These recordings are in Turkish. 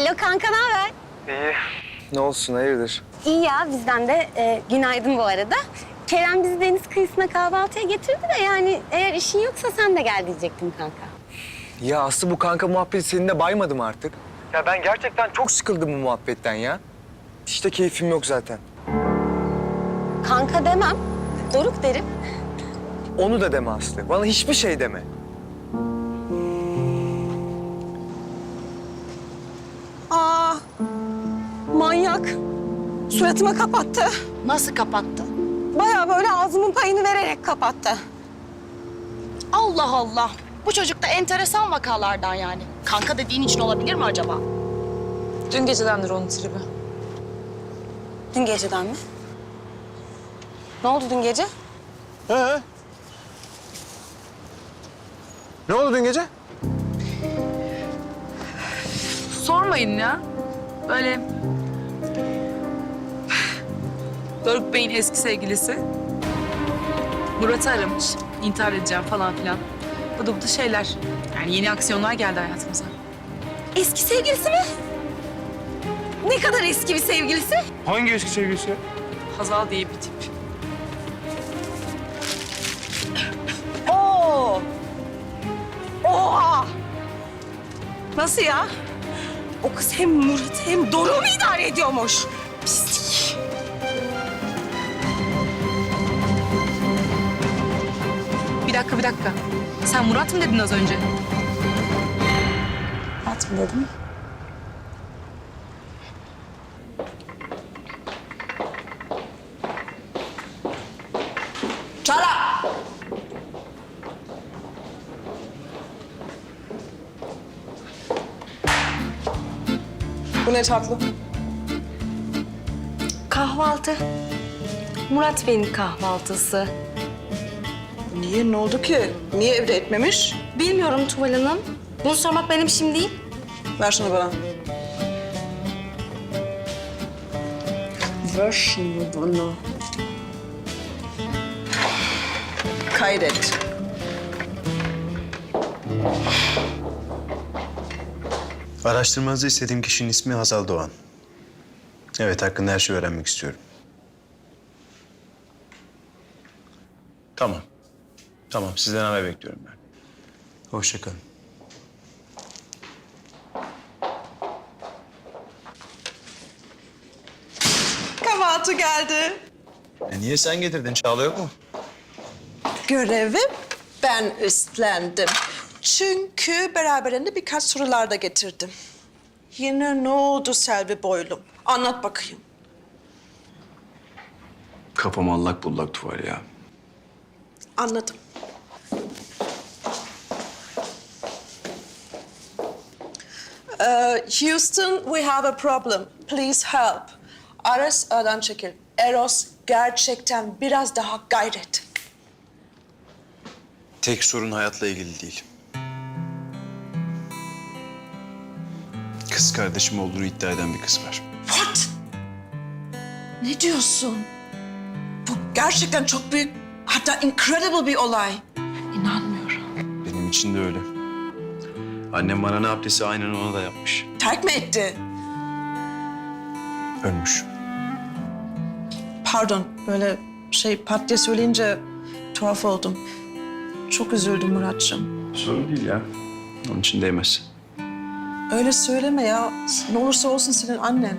Alo kanka ne haber? İyi. Ne olsun hayırdır? İyi ya bizden de e, günaydın bu arada. Kerem bizi deniz kıyısına kahvaltıya getirdi de yani eğer işin yoksa sen de gel diyecektim kanka. Ya Aslı bu kanka muhabbeti senin de baymadı mı artık? Ya ben gerçekten çok sıkıldım bu muhabbetten ya. İşte keyfim yok zaten. Kanka demem, Doruk derim. Onu da deme Aslı. Bana hiçbir şey deme. Manyak. Suratıma kapattı. Nasıl kapattı? Bayağı böyle ağzımın payını vererek kapattı. Allah Allah. Bu çocuk da enteresan vakalardan yani. Kanka dediğin için olabilir mi acaba? Dün gecedendir onun tribi. Dün geceden mi? Ne oldu dün gece? He? Ne oldu dün gece? Sormayın ya. Böyle... Doruk Bey'in eski sevgilisi. Murat'ı aramış. İntihar edeceğim falan filan. Bu da bu da şeyler. Yani yeni aksiyonlar geldi hayatımıza. Eski sevgilisi mi? Ne kadar eski bir sevgilisi? Hangi eski sevgilisi? Hazal diye bir tip. Oo. Oha! Nasıl ya? O kız hem Murat hem Doruk'u mu idare ediyormuş? Pislik. Bir dakika, bir dakika. Sen Murat mı dedin az önce? Murat mı dedim? Çara! Bu ne tatlı? Kahvaltı. Murat Bey'in kahvaltısı. Niye? Ne oldu ki? Niye evde etmemiş? Bilmiyorum Tuval Hanım. Bunu sormak benim işim değil. Ver şunu bana. Ver şunu bana. Kaydet. Araştırmanızı istediğim kişinin ismi Hazal Doğan. Evet, hakkında her şeyi öğrenmek istiyorum. Tamam. Tamam, sizden haber bekliyorum ben. Hoşça kalın. Kahvaltı geldi. E niye sen getirdin? Çağla yok mu? Görevi ben üstlendim. Çünkü beraberinde birkaç sorular da getirdim. Yine ne oldu Selvi Boylum? Anlat bakayım. Kafam allak bullak tuval ya. Anladım. Uh, Houston, we have a problem. Please help. Ares aradan çekil. Eros gerçekten biraz daha gayret. Tek sorun hayatla ilgili değil. Kız kardeşim olduğunu iddia eden bir kız var. What? Ne diyorsun? Bu gerçekten çok büyük, hatta incredible bir olay. İnanmıyorum. Benim için de öyle. Annem bana ne yaptıysa aynen ona da yapmış. Terk mi etti? Ölmüş. Pardon, böyle şey pat diye söyleyince tuhaf oldum. Çok üzüldüm Muratçım. Sorun değil ya. Onun için değmez. Öyle söyleme ya. Ne olursa olsun senin annen.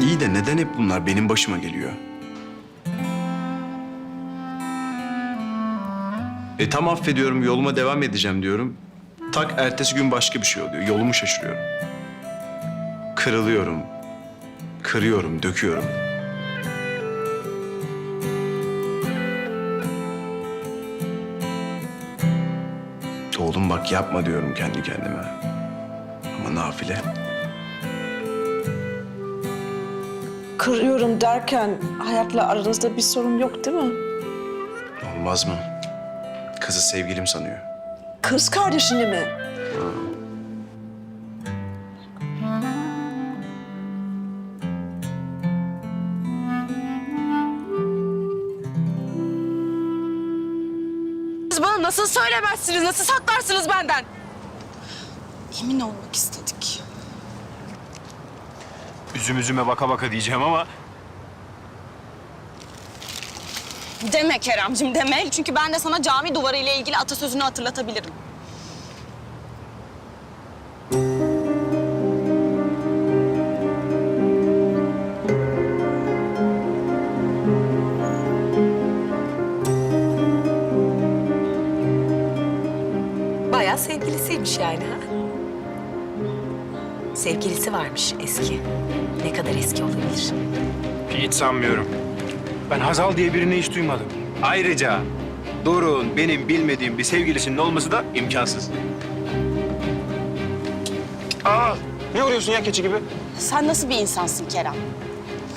İyi de neden hep bunlar benim başıma geliyor? E tam affediyorum, yoluma devam edeceğim diyorum. Tak ertesi gün başka bir şey oluyor. Yolumu şaşırıyorum. Kırılıyorum. Kırıyorum, döküyorum. Oğlum bak yapma diyorum kendi kendime. Ama nafile. Kırıyorum derken hayatla aranızda bir sorun yok değil mi? Olmaz mı? Kızı sevgilim sanıyor. Kız kardeşini mi? Siz bana Nasıl söylemezsiniz, nasıl saklarsınız benden? Emin olmak istedik. Üzüm üzüme baka baka diyeceğim ama Deme Keremcim deme. Çünkü ben de sana cami duvarı ile ilgili atasözünü hatırlatabilirim. Bayağı sevgilisiymiş yani ha? Sevgilisi varmış eski. Ne kadar eski olabilir? hiç sanmıyorum. Ben Hazal diye birini hiç duymadım. Ayrıca Doruk'un benim bilmediğim bir sevgilisinin olması da imkansız. Aa, ne vuruyorsun ya keçi gibi? Sen nasıl bir insansın Kerem?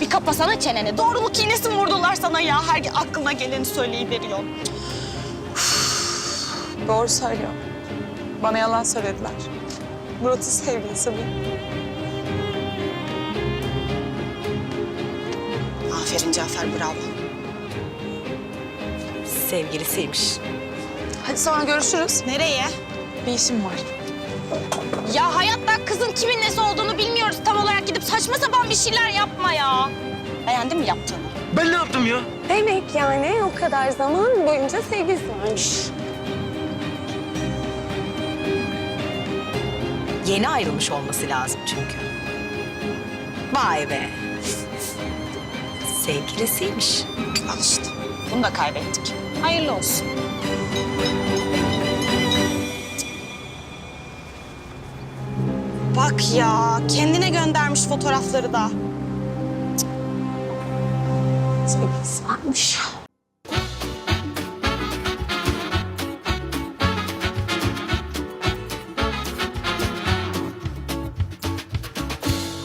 Bir kapasana çeneni. Doğruluk iğnesi mi vurdular sana ya? Her aklına geleni söyleyiveriyor. Doğru söylüyor. Bana yalan söylediler. Murat'ın sevgilisi bu. Aferin Cafer bravo. Sevgilisiymiş. Hadi sonra görüşürüz. Nereye? Bir işim var. Ya hayatta kızın kimin nesi olduğunu bilmiyoruz tam olarak gidip saçma sapan bir şeyler yapma ya. Beğendin mi yaptığını? Ben ne yaptım ya? Demek yani o kadar zaman boyunca sevgilisi varmış. Yeni ayrılmış olması lazım çünkü. Vay be. Sevgilisiymiş. Al işte. Bunu da kaybettik. Hayırlı olsun. Bak ya, kendine göndermiş fotoğrafları da. Sevgilisi varmış.